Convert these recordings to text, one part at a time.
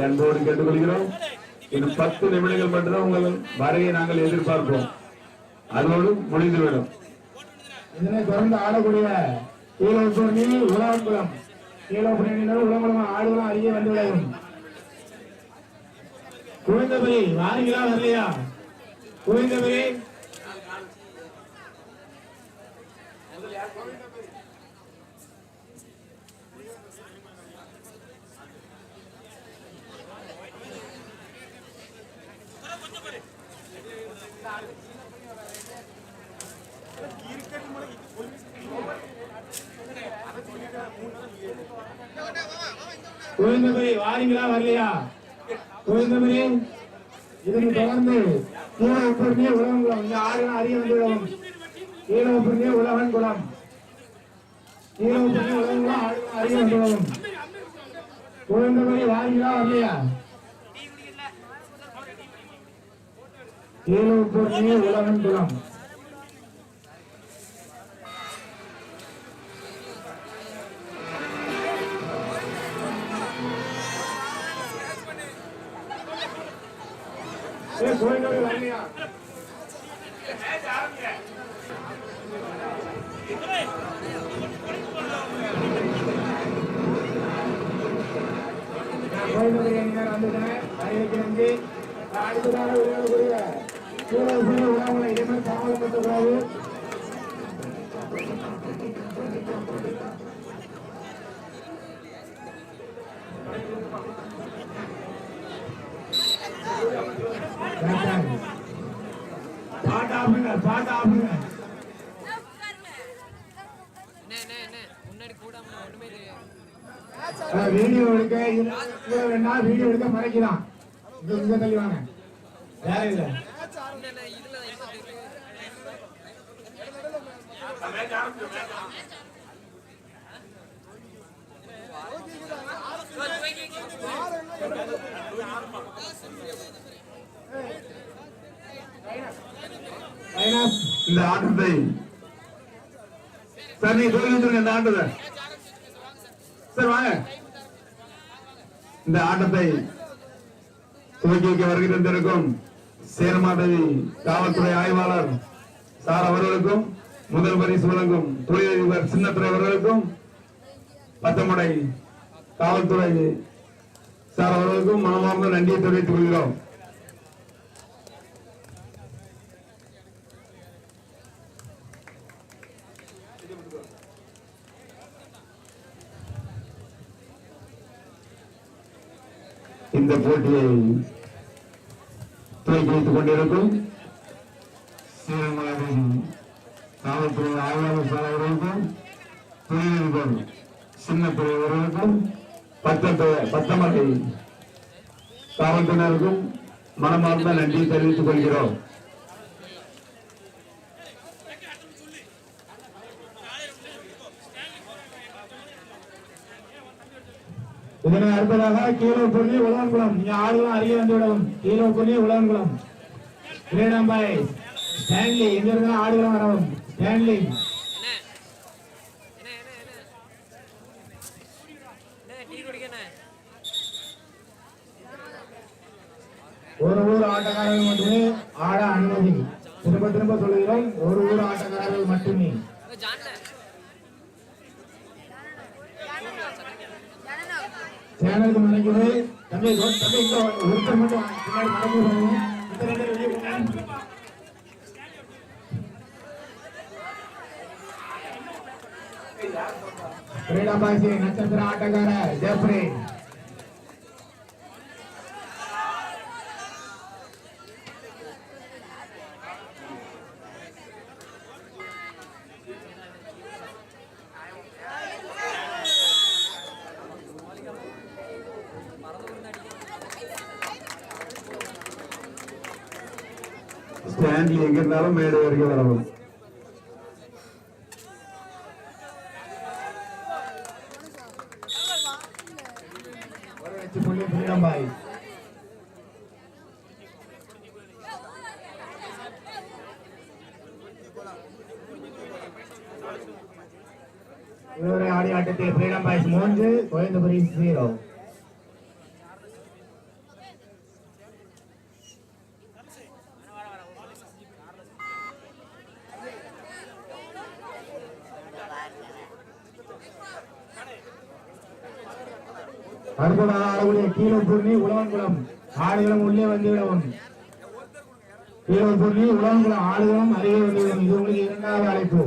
அன்போடு கேட்டுக்கொள்கிறோம். இன்னும் பத்து நிமிடங்கள் மட்டும்தான் உங்கள் வரையை நாங்கள் எதிர்பார்ப்போம். அதோடு முடிந்துவிடும். இதனை தொடர்ந்து ஆடக்கூடிய கீழோப்பூர்ணி உலகங்குளம். கீழோப்பூர்ணியினர் உலகங்குளம் ஆடுகளும் அருகே வந்து விளையும். குவிந்தபுரி வாரீங்களா வரலையா? குவிந்தபுரி. குவிந்தபடி குவிந்தபடி வாரீங்களா வரலையா? குவிந்தபடி இதனை தொடர்ந்து கீழோப்பூர்ணி உலகங்குளம் இந்த ஆடுகளும் அறிய வந்து கீழ கீழோப்பூர்ணி உலகன் குளம் கீழ உலகங்குளம் உலகம் அருகே வந்து விளையும் குவிந்தபடி வாரீங்களா வரலையா? கீழோப்பூர்ணி உலகன் குளம் வந்து அடுத்ததாக விளையாடக்கூடிய கீழே உள்ள உணவுகளை இனிமேல் தாமதப்படுத்தக்கூடாது. ஆஃபுங்க, பாட்டு ஆஃபுங்க. வீடியோ எடுக்க வேணா வீடியோ எடுக்க மறைக்கலாம் இங்க இங்க தள்ளி வாங்க வேற இல்ல இந்த ஆட்டத்தை சார் நீங்க சொல்லி இந்த ஆட்டத்தை. சார் வாங்க. இந்த ஆட்டத்தை துவக்கி வைக்க வருகை தந்திருக்கும் சேரமாதவி காவல்துறை ஆய்வாளர் சார் அவர்களுக்கும் முதல் பரிசு வழங்கும் தொழிலதிபர் சின்னத்துறை அவர்களுக்கும் பத்தமுடை காவல்துறை சார் அவர்களுக்கும் மனமார்ந்த நன்றியை தெரிவித்துக் கொள்கிறோம். இந்த போட்டியை துவக்கி வைத்துக் கொண்டிருக்கும் சீரமலரின் காவல்துறை ஆய்வாளர் சார் துறையினர்கள் தொழிலதிபர் சின்னத்துறை அவர்களுக்கும் பத்தமலை காவல்துறையினருக்கும் மனமார்ந்த நன்றி தெரிவித்துக் கொள்கிறோம். இதனை அடுத்ததாக கீழே புள்ளி உலகங்குளம். நீங்க ஆடுகளும் அருகே வந்து விடவும். கீழே புள்ளி உலகங்குளம். கிரீடாம்பாய் ஸ்டான்லி. எங்க இருந்தாலும் ஆடுகளும் வரவும். ஸ்டான்லி. ஒரு ஊர் ஆட்டக்காரர்கள் மட்டுமே ஆட அனுமதி. திரும்ப திரும்ப சொல்லுகிறோம் ஒரு ஊர் ஆட்டக்காரர்கள் மட்டுமே. சேனலுக்கு மறைக்குது தம்பி தம்பி ஒருத்தர் மட்டும் பின்னாடி மறைக்க இந்த ரெண்டு வெளியே போங்க. கிரீடாபாசி நட்சத்திர ஆட்டக்காரர் ஜெஃப்ரி ஸ்டாண்ட்ல எங்க இருந்தாலும் மேடை வரைக்கும் வரணும் இதுவரை ஆடி ஆட்டத்தில் ஃப்ரீடம் பாய்ஸ் மூன்று கோயம்புத்தூர் ஜீரோ அடுத்ததாக ஆடக்கூடிய கீழப்பூர்ணி உழவன்குளம் ஆடுகளும் உள்ளே வந்துவிடவும் கீழே கீழப்பூர்ணி உழவன்குளம் ஆடுகளும் அருகே வந்துவிடும். இது உங்களுக்கு இரண்டாவது அழைப்பு.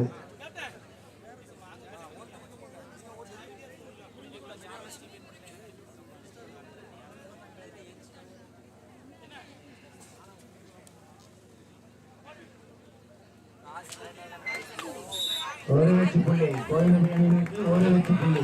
ஒரு லட்சம் புள்ளி கோயிலபுரி ஒரு லட்சம் புள்ளி.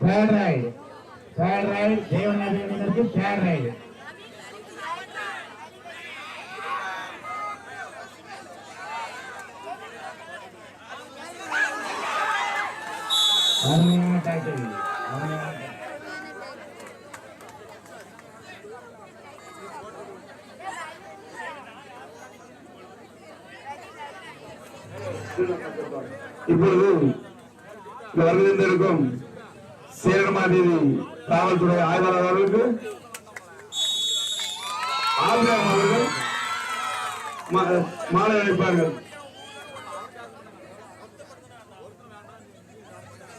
தேர்ட் ரைட் தேர்ட் ரைட் தேவநாதி அணியினருக்கு தேர்ட் ரைட் அருமையான டாக்கிள் அருமையான இப்பொழுது வருகின்றிருக்கும் சேரமாதேவி காவல்துறை ஆய்வாளர் அவர்களுக்கு ஆந்திரம் அவர்கள் மாலை அளிப்பார்கள்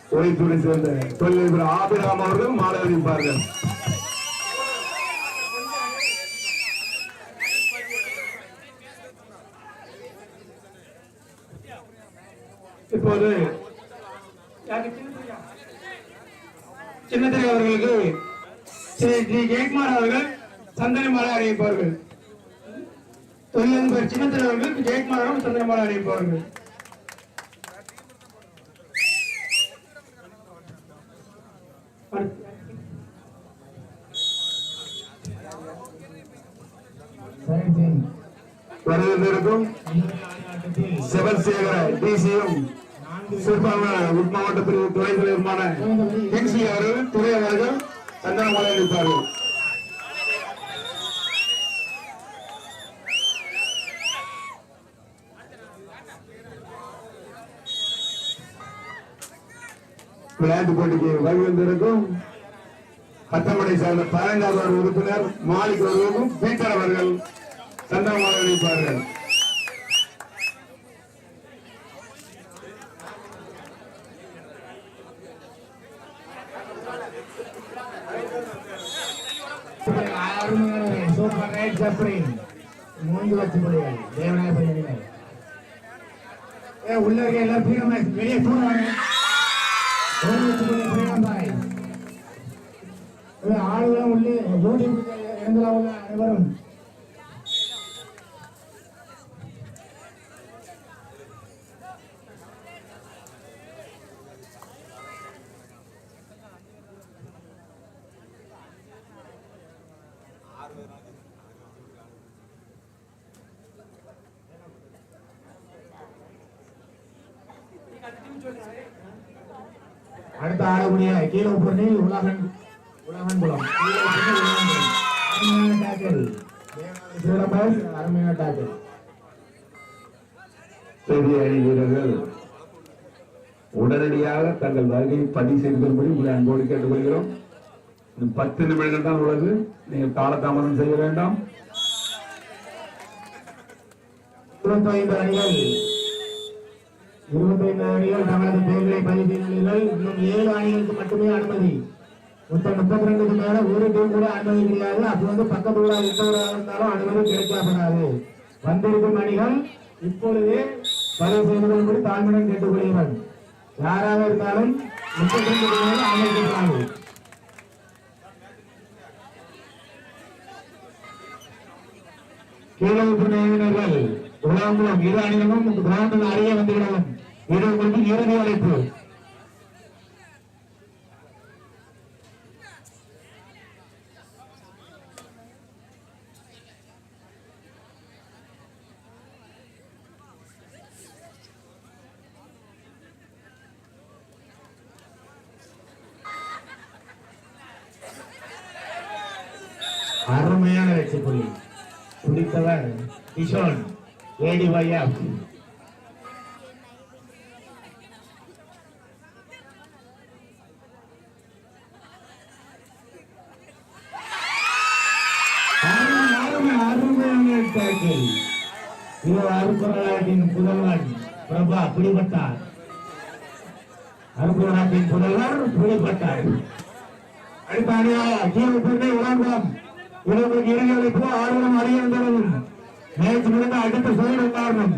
உழைத்துறை சேர்ந்த தொழிலதிபர் ஆபிராம் அவர்கள் மாலை அறிவிப்பார்கள் இப்போது சின்னத்திரை அவர்களுக்கு ஸ்ரீ ஜி. ஜெயக்குமார் அவர்கள் சந்தன மாலை அறிவிப்பார்கள் தொழிலதிபர் சின்னத்திரை அவர்களுக்கு ஜெயக்குமார் அவர்கள் சந்தன மாலை அறிவிப்பார்கள் வருகின்றிருக்கும் சிவசேகர டிசியும் சிறுபான்மை உட்மாவட்ட பிரிவு துணை தலைவருமான அவர்கள் துறை அவர்கள் சந்தன மாலை அளிப்பார்கள் விளையாட்டு போட்டிக்கு வருகின்றிருக்கும் பத்தமடை சார்ந்த பதினைந்தாவது உறுப்பினர் மாலிக் அவர்களுக்கும் பீட்டர் அவர்கள் சந்தன அளிப்பார்கள் சூப்பர் மூன்று வச்சு புள்ளிகள் தேவநாயகபுரி ஏ உள்ள இருக்க எல்லாம் வெளியே போனாங்க ஆளுகளும் உள்ளே ஜோடி இறந்தலாம் உள்ள அனைவரும். அடுத்த ஆடக்கூடிய கீழே பொண்ணி உலகன் உலகன் குளம் அருமையான டாக்கிள் பெரிய அணி வீரர்கள் உடனடியாக தங்கள் வருகையை பதிவு செய்து கொள்ளும்படி உங்களை அன்போடு கேட்டுக்கொள்கிறோம். பத்து நிமிடங்கள் தான் உள்ளது. நீங்கள் காலதாமதம் செய்ய வேண்டாம். இருபத்தைந்து அணிகள் இருபத்தைந்து அணிகள் தங்களது பெயர்களை பதிவு செய்துள்ளீர்கள் இன்னும் ஏழு அணிகளுக்கு மட்டுமே அனுமதி. மொத்தம் முப்பத்தி ரெண்டுக்கு மேல ஒரு டீம் கூட அனுமதி கிடையாது. அது வந்து பக்கத்து ஊரா எந்த ஊராக இருந்தாலும் அனுமதி கிடைக்கப்படாது வந்திருக்கும் அணிகள் இப்பொழுதே பதிவு செய்வதன் கூட தாழ்மையுடன் கேட்டுக்கொள்கிறேன். யாராக இருந்தாலும் முப்பத்தி ரெண்டுக்கு மேல அனுமதிக்கப்படாது கீழே உறுப்பினர்கள் உலகங்களும் இரு அணிகளும் கிரவுண்டில் அருகே வந்துவிடவும் இது உங்களுக்கு இறுதி அழைப்பு. அருமையான வெற்றி புள்ளி பிடித்தவர் கிஷோன் ஏடி வையா அருமையான tackle. இது அருக்குறநாட்டின் புதல்வன் பிரபா பிடிபட்டார் அருக்குறநாட்டின் புதல்வர் பிடிபட்டார் அடுத்த அணியாக பெண்ணை உலகம் இவர்களுக்கு ஆர்வம் முடிந்த அடுத்த காரணம்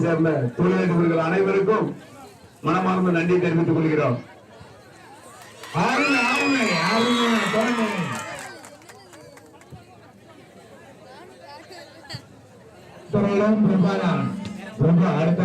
சேர்ந்த தொழிலதிபர்கள் அனைவருக்கும் மனமார்ந்த நன்றி தெரிவித்துக் கொள்கிறோம். பிரபாதான் பிரபா அடுத்த